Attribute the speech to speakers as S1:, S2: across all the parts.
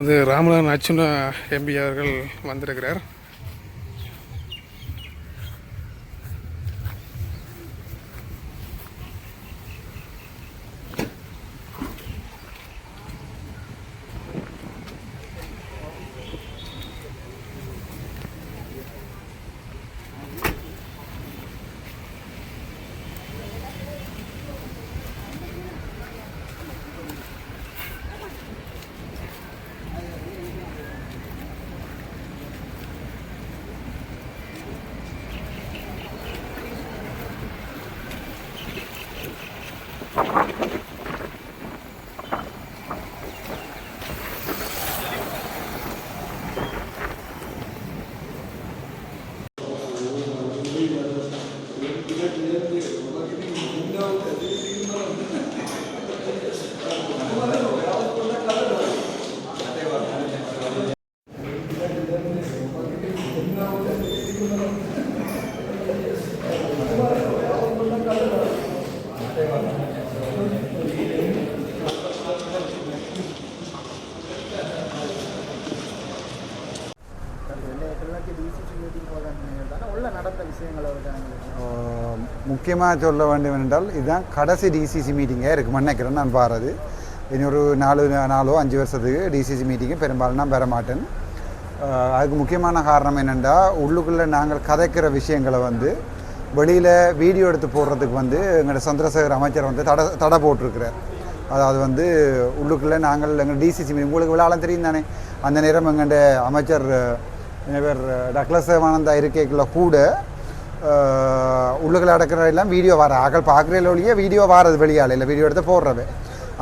S1: வந்து ராமநாதன் அச்சுனா எம்பி அவர்கள் வந்திருக்கிறார்.
S2: முக்கியமாக சொல்ல வேண்டும் என்றால் இதுதான் கடைசி டிசிசி மீட்டிங்கே இருக்குது மன்னிக்கிறேன் நான் பாருது இன்னொரு நாலு நாலோ அஞ்சு வருஷத்துக்கு டிசிசி மீட்டிங்கு பெரும்பாலும் நான் பெற மாட்டேன். அதுக்கு முக்கியமான காரணம் என்னென்னா உள்ளுக்குள்ளே நாங்கள் கதைக்கிற விஷயங்களை வந்து வெளியில் வீடியோ எடுத்து போடுறதுக்கு வந்து எங்களோட சந்திரசேகர் அமைச்சர் வந்து தடை தடை போட்டிருக்கிறார். அதாவது வந்து உள்ளுக்குள்ளே நாங்கள் எங்கள் டிசிசி உங்களுக்கு விழாலாம் தெரியும் தானே? அந்த நேரம் எங்கள்ட அமைச்சர் என்ன பேர் டக்ளஸ் சேவானந்தா இருக்கைக்குள்ள கூட ஆஹ் உள்ளுக்குள்ள அடக்கிற எல்லாம் வீடியோ வர ஆக்கள் பார்க்குறதுல ஒழிய வீடியோ வாரது வெளியால் இல்லை வீடியோ எடுத்து போடுறது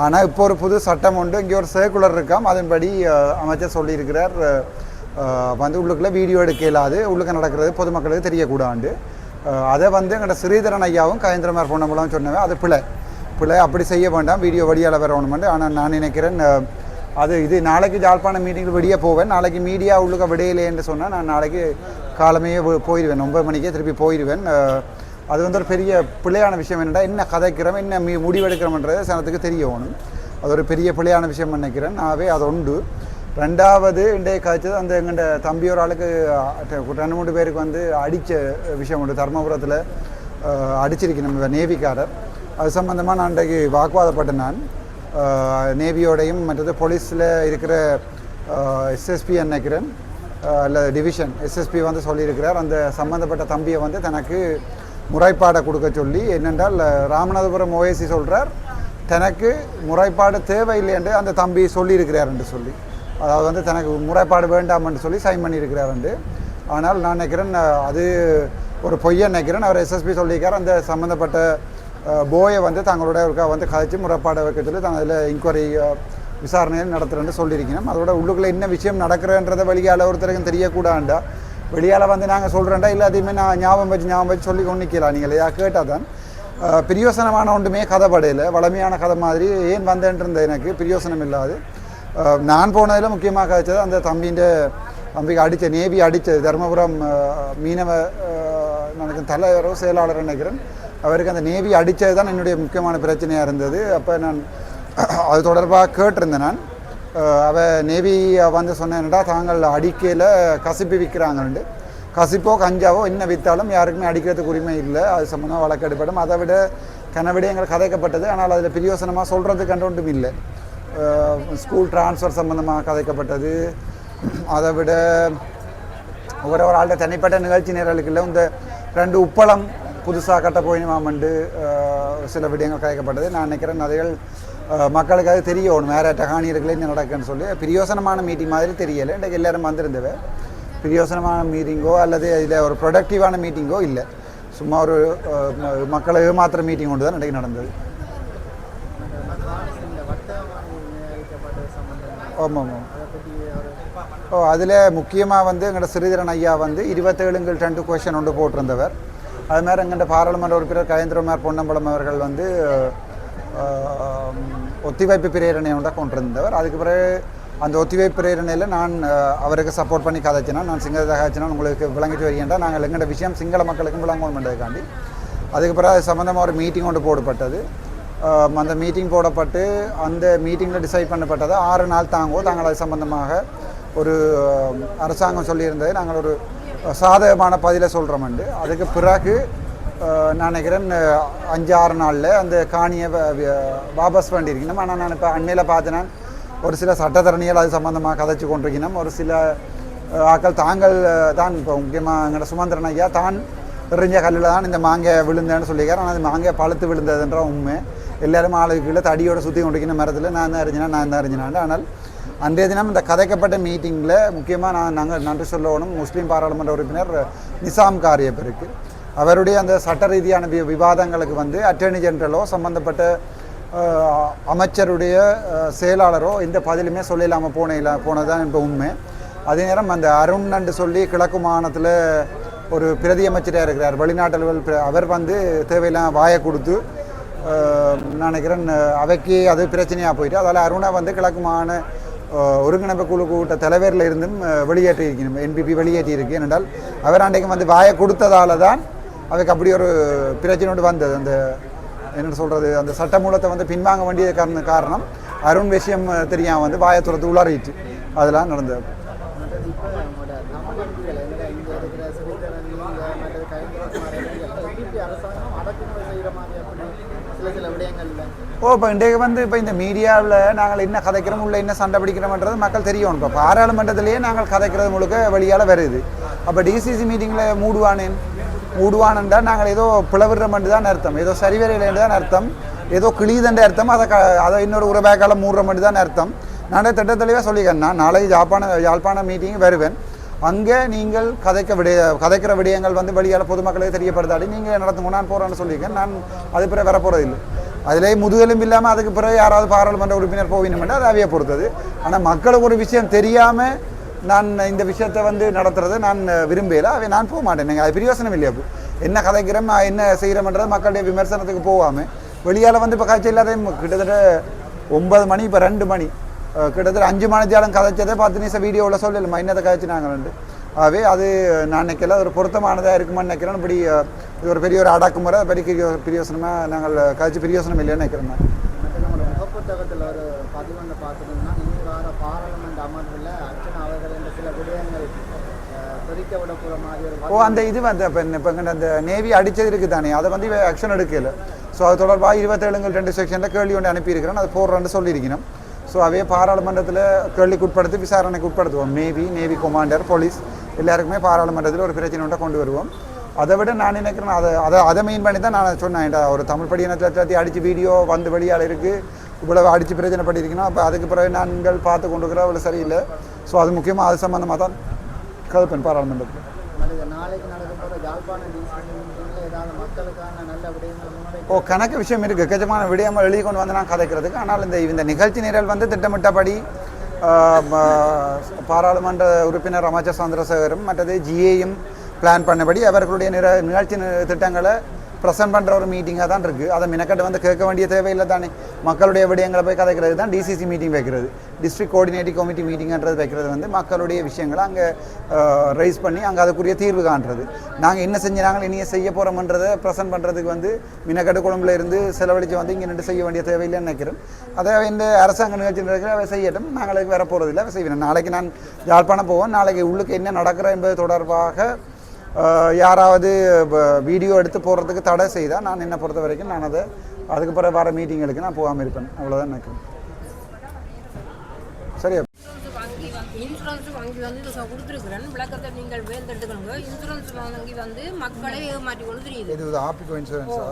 S2: ஆனால் இப்போ ஒரு புது சட்டம் உண்டு இங்கே ஒரு சர்க்குலர் இருக்காம் அதன்படி அமைச்சர் சொல்லியிருக்கிறார் வந்து உள்ளுக்குள்ளே வீடியோ எடுக்க இயலாது உள்ளுக்க நடக்கிறது பொதுமக்களுக்கு தெரியக்கூடாண்டு அதை வந்து எங்கள்ட ஸ்ரீதரன் ஐயாவும் கயந்திரமார் பொன்னம்பலம் சொன்னவன் அது பிழை. பிள்ளை அப்படி செய்ய வேண்டாம். வீடியோ வழியால் வரணுமெண்டு ஆனால் நான் நினைக்கிறேன் அது இது நாளைக்கு ஜாழ்ப்பாணம் மீட்டிங்கில் வெளியே போவேன். நாளைக்கு மீடியா உள்ளுக்க விடையிலேன்னு சொன்னால் நான் நாளைக்கு காலமே போயிடுவேன் ஒன்பது மணிக்கே திருப்பி போயிடுவேன் அது வந்து ஒரு பெரிய பிள்ளையான விஷயம் என்னடா என்ன கதைக்கிறோம் என்ன மீ முடிவெடுக்கிறோம்ன்றது சனத்துக்கு தெரியணும் அது ஒரு பெரிய பிள்ளையான விஷயம் நினைக்கிறேன். ஆகவே அது உண்டு. ரெண்டாவது இன்றைய காய்ச்சது அந்த எங்கள்ட தம்பி ஒரு ஆளுக்கு ரெண்டு மூணு பேருக்கு வந்து அடித்த விஷயம் உண்டு. தர்மபுரத்தில் அடிச்சிருக்கேன் நம்ம நேவிக்காரர். அது சம்மந்தமாக நான் இன்றைக்கு வாக்குவாதப்பட்டேன் நான். நேவியோடையும் மற்றது போலீஸில் இருக்கிற எஸ்எஸ்பி நினைக்கிறேன். இல்லை அல்ல டிவிஷன் எஸ்எஸ்பி வந்து சொல்லியிருக்கிறார். அந்த சம்மந்தப்பட்ட தம்பியை வந்து தனக்கு முறைப்பாடை கொடுக்க சொல்லி என்னென்றால் ராமநாதபுரம் ஓஎஸ்சி சொல்கிறார் தனக்கு முறைப்பாடு தேவையில்லை என்று அந்த தம்பி சொல்லியிருக்கிறார் என்று சொல்லி. அதாவது வந்து தனக்கு முறைப்பாடு வேண்டாம்னு சொல்லி சைன் பண்ணியிருக்கிறார் வந்து ஆனால் நான் நினைக்கிறேன் அது ஒரு பொய்யை நினைக்கிறேன். அவர் எஸ்எஸ்பி சொல்லியிருக்கார். அந்த சம்மந்தப்பட்ட போயை வந்து தங்களோட ஒருக்கா வந்து கதைச்சு முறைப்பாடு வைக்க சொல்லி தாங்க அதில் இன்கொயரி விசாரணையில் நடத்துகிறேன்னு சொல்லியிருக்கணும் அதோட உள்ளுக்குள்ளே என்ன விஷயம் நடக்கிறன்றதை வெளியால் ஒருத்தருக்கும் தெரியக்கூடாண்டா? வெளியால் வந்து நாங்கள் சொல்கிறேன்டா இல்லை அதையுமே நான் ஞாபகம் வச்சு ஞாபகம் வச்சு சொல்லி கொண்டு நிற்கலாம் நீங்கள் இல்லையா கேட்டால் தான் பிரியோசனமான ஒன்றுமே கதை படையில். வளமையான கதை மாதிரி ஏன் வந்தேன்றது எனக்கு பிரியோசனம் இல்லாது. நான் போனதில் முக்கியமாக கிடைச்சது அந்த தம்பின்ற தம்பிக்கு அடித்த நேவி அடித்தது தருமபுரம் மீனவ அஹ், நினைக்கிறேன் தலைவரோ செயலாளர் நினைக்கிறேன் அவருக்கு அந்த நேவி அடித்தது தான் என்னுடைய முக்கியமான பிரச்சனையாக இருந்தது அப்போ நான் அது தொடர்பாக கேட்டிருந்தேன் நான் அவள் அவ நேவி வந்து சொன்னேன்டா தாங்கள் அடிக்கையில் கசிப்பு விற்கிறாங்கன்ட்டு கசிப்போ கஞ்சாவோ என்ன விற்றாலும் யாருக்குமே அடிக்கிறதுக்கு உரிமை இல்லை அது சம்மந்தமாக வழக்கெடுப்படும் அதை விட கனவிடயங்கள் கதைக்கப்பட்டது ஆனால் அதில் பிரியோசனமாக சொல்கிறது கண்டு ஒன்றும் இல்லை ஸ்கூல் டிரான்ஸ்ஃபர் சம்மந்தமாக கதைக்கப்பட்டது. அதை விட ஒரு ஒரு ஆள்கிட்ட தனிப்பட்ட நிகழ்ச்சி நேரலுக்குள்ள இந்த ரெண்டு உப்பளம் புதுசாக கட்ட போயினுமாமண்டு சில விடயங்கள் கதைக்கப்பட்டது. நான் நினைக்கிறேன் அதைகள் மக்களுக்கு அது தெரியணும் வேறு டகாணி இருக்குல்ல என்ன நடக்குன்னு சொல்லி. பிரியோசனமான மீட்டிங் மாதிரி தெரியலை. இன்றைக்கு எல்லாரும் வந்திருந்தவ. பிரியோசனமான மீட்டிங்கோ அல்லது இதில் ஒரு ப்ரொடக்டிவான மீட்டிங்கோ இல்லை. சும்மா ஒரு மக்களை ஏமாத்துற மீட்டிங் ஒன்று தான் இன்றைக்கு நடந்தது
S3: இந்த வர்த்தகமாக நிர்ணயிக்கப்பட்டது சம்பந்தமாக
S2: ஆமாம் ஆமாம். ஓ அதில் முக்கியமாக வந்து எங்களோட ஸ்ரீதரன் ஐயா வந்து இருபத்தேழுங்கள் ரெண்டு கொஷன் ஒன்று போட்டிருந்தவர். அது மாதிரி எங்கள்ட பாராளுமன்ற உறுப்பினர் கயேந்திரமார் பொன்னம்பலம் அவர்கள் வந்து ஒத்திவைப்பு பிரேரணை கொண்டு கொண்டிருந்தவர். அதுக்கு பிறகு அந்த ஒத்திவைப்பு பிரேரணையில் நான் அவருக்கு சப்போர்ட் பண்ணி கதைச்சினா நான் சிங்கதாக கதைச்சினா உங்களுக்கு விளங்கிட்டு வரீங்கன்றா நாங்கள் எங்களோட விஷயம் சிங்கள மக்களுக்கும் விளங்கணுன்றதுக்காண்டி அதுக்கு பிறகு அது சம்மந்தமாக ஒரு மீட்டிங் ஒன்று போடப்பட்டது. அந்த மீட்டிங் போடப்பட்டு அந்த மீட்டிங்கில் டிசைட் பண்ணப்பட்டது ஆறு நாள் தாங்கோ தாங்கள் அது சம்பந்தமாக ஒரு அரசாங்கம் சொல்லியிருந்தது நாங்கள் ஒரு சாதகமான பதிலை சொல்கிறோம்ண்டு அதுக்கு பிறகு நான் நினைக்கிறேன் அஞ்சு ஆறு நாளில் அந்த காணியை வாபஸ் பண்ணியிருக்கணும் ஆனால் நான் இப்போ அண்மையில் பார்த்தேன் ஒரு சில சட்டத்தரணிகள் அது சம்மந்தமாக கதைச்சு கொண்டிருக்கணும். ஒரு சில ஆக்கள் தாங்கள் தான் இப்போ முக்கியமாக எங்களோட சுமந்திரன் ஐயா தான் எறிஞ்ச கல்லில் தான் இந்த மாங்காய் விழுந்தேன்னு சொல்லியிருக்காரு. ஆனால் அது மாங்காய் பழுத்து விழுந்ததுன்ற உண்மை. எல்லாரும் ஆளுக்குள்ள தடியோட சுற்றி கொண்டிருக்கிற மரத்தில் நான் தான் அறிஞ்சினா நான் தான் அறிஞ்சினாண்டு ஆனால் அன்றைய தினம் இந்த கதைக்கப்பட்ட மீட்டிங்கில் முக்கியமாக நான் நாங்கள் நன்றி சொல்லணும் முஸ்லீம் பாராளுமன்ற உறுப்பினர் நிசாம் காரியப்பருக்கு அவருடைய அந்த சட்ட ரீதியான வி விவாதங்களுக்கு வந்து அட்டர்னி ஜெனரலோ சம்பந்தப்பட்ட அமைச்சருடைய செயலாளரோ எந்த பதிலுமே சொல்லிடாமல் போன போனதுதான் இப்போ உண்மை. அதே நேரம் அந்த அருண் நண்டு சொல்லி கிழக்கு மாகாணத்தில் ஒரு பிரதி அமைச்சராக இருக்கிறார். வெளிநாட்டல்கள் அவர் வந்து தேவையில்லாம் வாயை கொடுத்து நினைக்கிறேன் அவைக்கு அது பிரச்சனையாக போயிட்டு அதால் அருணா வந்து கிழக்கு மாகாண ஒருங்கிணைப்பு குழு கூட்ட தலைவரில் இருந்தும் வெளியேற்றி இருக்கணும் என்பிபி வெளியேற்றி இருக்கு ஏனென்றால் அவர் அன்றைக்கு வந்து வாயை கொடுத்ததால தான் அவைக்கு அப்படி ஒரு பிரச்சனையோடு வந்தது. அந்த என்ன சொல்கிறது அந்த சட்டமூலத்தை வந்து பின்வாங்க வேண்டிய காரணம் காரணம் அருண் விஷயம் தெரியாமல் வந்து வாயை துறத்து உளறிட்டு அதெல்லாம் நடந்தது
S3: மற்றது இப்போ நம்மளோட தமிழ் எம்பிகள் எங்க இங்கே இருக்கிற சிறிதரன் நீங்கள் மற்றது கைங்கரகுமார் எம்பிகள் எம்பிபி அரசாங்கம் அடக்குமுறை செய்கிற மாதிரி அப்படி சில சில விடயங்கள்ல
S2: ஓ இப்போ இன்றைக்கு வந்து இப்போ இந்த மீடியாவில் நாங்கள் என்ன கதைக்கிறோம் உள்ள என்ன சண்டை பிடிக்கிறோம்ன்றது மக்கள் தெரியணும் இப்போ பாராளுமன்றத்திலேயே நாங்கள் கதைக்கிறது முழுக்க வெளியால் வருது. அப்போ டிசிசி மீட்டிங்கில் மூடுவானேன்? மூடுவானண்டா நாங்கள் ஏதோ பிளவிடுறோம்னு தான் அர்த்தம். ஏதோ சரிவரையிலேருந்து தான் அர்த்தம். ஏதோ கிளிதண்ட அர்த்தம். அதை க அதை இன்னொரு ஒரு பேக்கால மூடுறோம்னு தான் அர்த்தம். நான் திட்டத்தெளிவாக சொல்லிக்கிறேன். நான் நாளைக்கு ஜாப்பான யாழ்ப்பாண மீட்டிங் வருவேன். அங்கே நீங்கள் கதைக்க விடய கதைக்கிற விடயங்கள் வந்து வெளியால் பொதுமக்களுக்கு தெரியப்படுதாடி நீங்கள் நடத்துங்க நான் போகிறேன்னு சொல்லியிருக்கேன். நான் அது பிறகு வரப்போகிறதில்லை அதிலே முதுகெலும்பு இல்லாமல் அதுக்கு பிறகு யாராவது பாராளுமன்ற உறுப்பினர் போவினுமெண்டா அது அவையை பொறுத்தது. ஆனால் மக்களுக்கு ஒரு விஷயம் தெரியாமல் நான் இந்த விஷயத்தை வந்து நடத்துறது நான் விரும்பல அவை நான் போக மாட்டேன். அது பிரயோசனம் இல்லையா? அப்போ என்ன கதைக்கிறோம் நான் என்ன செய்கிறோம்ன்றது மக்களுடைய விமர்சனத்துக்கு போகாமல் வெளியால் வந்து இப்போ காய்ச்சல் இல்லாத கிட்டத்தட்ட ஒன்பது மணி இப்போ ரெண்டு மணி. கிட்டத்தட்ட அஞ்சு மணித்தியாலம் கதைச்சதே பத்து நிமிஷம் வீடியோவில் சொல்லல என்னத்தை கதைச்சினாங்கன்னு ஆகவே அது நான் நினைக்கல. ஒரு பொருத்தமானதாக இருக்குமான்னு நினைக்கிறேன். இப்படி இது ஒரு பெரிய ஒரு அடக்குமுறை பெரிய பிரியோ- பிரியோசனமாக நாங்கள் கதைச்சு பிரியோசனம் இல்லைன்னு நினைக்கிறேன் நான்.
S3: மற்ற நம்மளோட முகப்புத்தகத்தில் ஒரு பதிவொன்று பார்த்துட்டோம்னா இனி வார பாராளுமன்ற அமர்வில் அர்ச்சனா அவர்கள் என்ற சில விடயங்கள் அஹ், தெரிவிக்க விட போகிற மாதிரி ஒரு
S2: ஓ அந்த இது வந்து இப்போ இப்போ அந்த நேவி அடித்தது இருக்குது தானே அதை வந்து ஆக்ஷன் எடுக்கல. ஸோ அது தொடர்பாக இருபத்தேழுங்கள் ரெண்டு செக்ஷனில் கேள்வி ஒன்று அனுப்பியிருக்கிறேன். அது போடுறேன்னு சொல்லியிருக்கணும். ஸோ அவையே பாராளுமன்றத்தில் கேள்விக்கு உட்படுத்தி விசாரணைக்கு உட்படுத்துவோம். நேவி நேவி கொமாண்டர் போலீஸ் எல்லாருக்குமே பாராளுமன்றத்தில் ஒரு பிரச்சனை ஒன்றை கொண்டு வருவோம். அதை விட நான் நினைக்கிறேன் அதை அதை அதை மெயின் பண்ணி தான் நான் சொன்னேன். ஒரு தமிழ் படியினத்தில் எல்லாத்தையும் அடித்து வீடியோ வந்து வெளியால் இருக்குது இவ்வளவு அடித்து பிரச்சனை பண்ணியிருக்கணும் அப்போ அதுக்கு பிறகு நாங்கள் பார்த்து கொண்டு இருக்கிற அவ்வளோ சரியில்லை. ஸோ அது முக்கியமாக அது சம்மந்தமாக தான் கதப்பேன் பாராளுமன்றத்தில்.
S3: நாளைக்கு நடக்க போகிற ஏதாவது மக்களுக்கான நல்ல விடயங்கள்
S2: ஓ கணக்கு விஷயம் இருக்குது கஜமான விடயங்கள் எழுதி கொண்டு வந்து நான் கதைக்கிறதுக்கு. ஆனால் இந்த இந்த நிகழ்ச்சி நிரல் வந்து திட்டமிட்டபடி பாராளுமன்ற உறுப்பினர் அமைச்சர் சந்திரசேகரும் மற்றது ஜிஏயும் பிளான் பண்ணபடி அவர்களுடைய நிற நிகழ்ச்சி திட்டங்களை ப்ரெசென்ட் பண்ணுற ஒரு மீட்டிங்காக தான் இருக்குது அதை மினக்கட்டு வந்து கேட்க வேண்டிய தேவையில்லை தானே. மக்களுடைய விடயங்களை போய் கதைக்கிறது தான் டிசிசி மீட்டிங் வைக்கிறது. டிஸ்ட்ரிக்ட் கோஆர்டினேட்டிவ் கமிட்டி மீட்டிங்ன்றது வைக்கிறது வந்து மக்களுடைய விஷயங்களை அங்கே ரைஸ் பண்ணி அங்கே அதுக்குரிய தீர்வு காண்றது. நாங்கள் என்ன செஞ்சாங்க இனிய செய்ய போகிறோம்ன்றதை ப்ரெசென்ட் பண்ணுறதுக்கு வந்து மினக்கட்டு குழம்புல இருந்து செலவழித்து வந்து இங்கே நின்று செய்ய வேண்டிய தேவையில்லைன்னு நினைக்கிறேன் அதை இந்த அரசாங்க நிகழ்ச்சி நடக்கிற அவை செய்யட்டும். நாங்களுக்கு வர போகிறதில்ல அவை செய்வேன் நாளைக்கு நான் யாழ்ப்பாணம் போவோம். நாளைக்கு உள்ளுக்கு என்ன நடக்கிறோம் என்பது தொடர்பாக யாராவது வீடியோ எடுத்து போடுறதுக்கு தடை செய்தால் நான் என்னை பொறுத்த வரைக்கும் நான் அதை அதுக்கு பிறகு வர மீட்டிங்களுக்கு நான் போகாமல் இருப்பேன். அவ்வளோதான் நினைக்கிறேன் சரியா?
S4: இன்சூரன்ஸ் வங்கி வந்து இதை கொடுத்துருக்குறேன். விளக்கத்தை நீங்கள் வேந்தெடுத்துக்கணுங்க இன்சூரன்ஸ் வங்கி வந்து மக்களை ஏமாற்றி கொண்டு தெரியுது.
S2: இது ஆப்பிக்கோ இன்சூரன்ஸா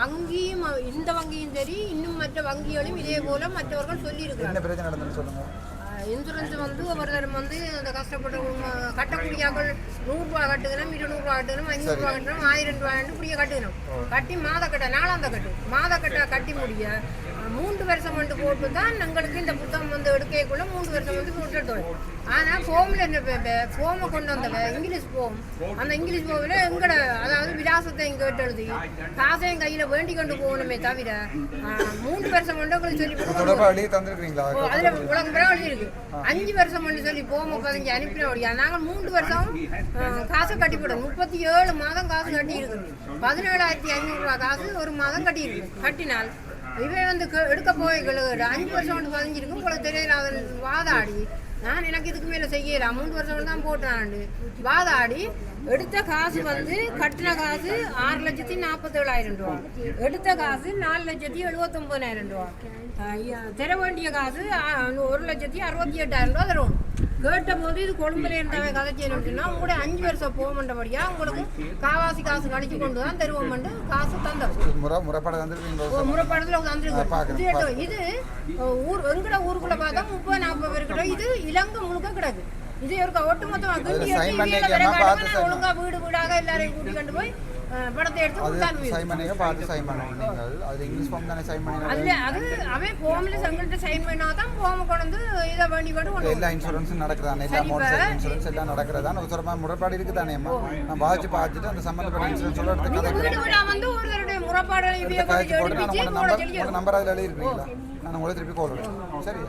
S4: வங்கியும் இந்த வங்கியும் சரி இன்னும் மற்ற வங்கிகளும் இதே போல மற்றவர்கள் சொல்லி
S2: என்ன பிரச்சனை நடந்துன்னு சொல்லுங்கள்
S4: இன்சூரன்ஸ் வந்து ஒவ்வொருத்தரும் வந்து அந்த கஷ்டப்பட்ட உம், கட்டக்கூடியாக்கள் நூறுரூவா கட்டுக்கணும் இருநூறுவா கட்டணும் ஐநூறுரூவா கட்டணும் ஆயிரம் ரூபாய் இப்படியே கட்டுக்கணும் கட்டி மாத கட்ட நாலாந்த கட்டு. மாத கட்ட கட்டி முடிய மூன்று வருஷம் வந்து போட்டு தான் எங்களுக்கு இந்த புத்தகம் வந்து எடுக்கக்குள்ள மூன்று வருஷம் வந்து போட்டு எடுத்தோம். ஆனால் ஃபோமில் என்ன ஃபோமை கொண்டு வந்தவ இங்கிலீஷ் ஃபோம் அந்த இங்கிலீஷ் ஃபோமில் எங்கட அதாவது விலாசத்தை இங்கே காசையும் கையில் வேண்டி கொண்டு போகணுமே தவிர மூன்று வருஷம் கொண்டு உங்களுக்கு சொல்லி அதுல உலகம் எழுதியிருக்கு. அஞ்சு வருஷம் பண்ணி சொல்லி போம பதினஞ்சு அனுப்பினோடியா நாங்கள் மூன்று வருஷம் காசு கட்டி போட்டோம். முப்பத்தி ஏழு மாதம் காசு கட்டி இருக்கு பதினேழாயிரத்தி ஐநூறு ரூபா காசு ஒரு மாதம் கட்டி இருக்கு கட்டினால் இவன் வந்து எடுக்க போய் அஞ்சு வருஷம் வந்து பதிஞ்சிருக்கும். போல தெரியல அவன் வாதாடி. நான் எனக்கு இதுக்கு மேலே செய்யல. மூணு வருஷம் தான் போட்டாண்டு. வாதாடி எடுத்த காசு வந்து கட்டின காசு ஆறு லட்சத்தி நாற்பத்தேழாயிரம் ரூபா. எடுத்த காசு நாலு லட்சத்தி எழுபத்தொம்பதாயிரம் ரூபா. தர வேண்டிய காசு ஒரு லட்சத்தி அறுபத்தி எட்டாயிரம் ரூபா தரும் கேட்ட போது இது கொழும்புல இருந்தவன் கதை செய்யணும்னா உங்களோட அஞ்சு வருஷம் போகமன்றபடியா உங்களுக்கு காவாசி காசு கணிச்சு கொண்டு தான் தருவோம்னு காசு தந்தோம்.
S2: முறை முறைப்பட வந்துருக்கீங்க
S4: ஒரு முறைப்படத்தில்
S2: பார்க்கறேன்,
S4: இது ஊர் எங்கட ஊருக்குள்ள பார்த்தா முப்பது நாற்பது பேர் கிட்ட இது இலங்கை முழுக்க கிடக்கு. இது ஒரு ஒட்டுமொத்தமாக ஒழுங்கா வீடு வீடாக எல்லாரையும் கூட்டி கொண்டு போய் படத்தை எடுத்து
S2: அது
S4: கொடுத்தாங்க
S2: சைன் பண்ணிங்க பார்த்து சைன் பண்ணணும் நீங்கள். அது இங்கிலீஷ் ஃபார்ம் தானே சைன்
S4: அதுல
S2: பண்ணி
S4: அது அவன் செங்கல்ட்ட சைன் பண்ணா தான் போம கொண்டு இதை வேண்டி கொண்டு கொண்டு
S2: எல்லா இன்சூரன்ஸும் நடக்குதானே? எல்லா மோட்டர்
S4: இப்ப-
S2: இன்சூரன்ஸ் எல்லாம் நடக்கிறதான அவசரமாக முறைப்பாடு இருக்குதானே அம்மா? நான் பாதிச்சு பார்த்துட்டு அந்த எடுத்து கதை
S4: வீடு வீடா வந்து இவைய கொண்டு
S2: உங்களோட
S4: போட
S2: நம்பர் அதில் எழுதிருக்கீங்களா நான் உங்களை திருப்பி கால் சரி.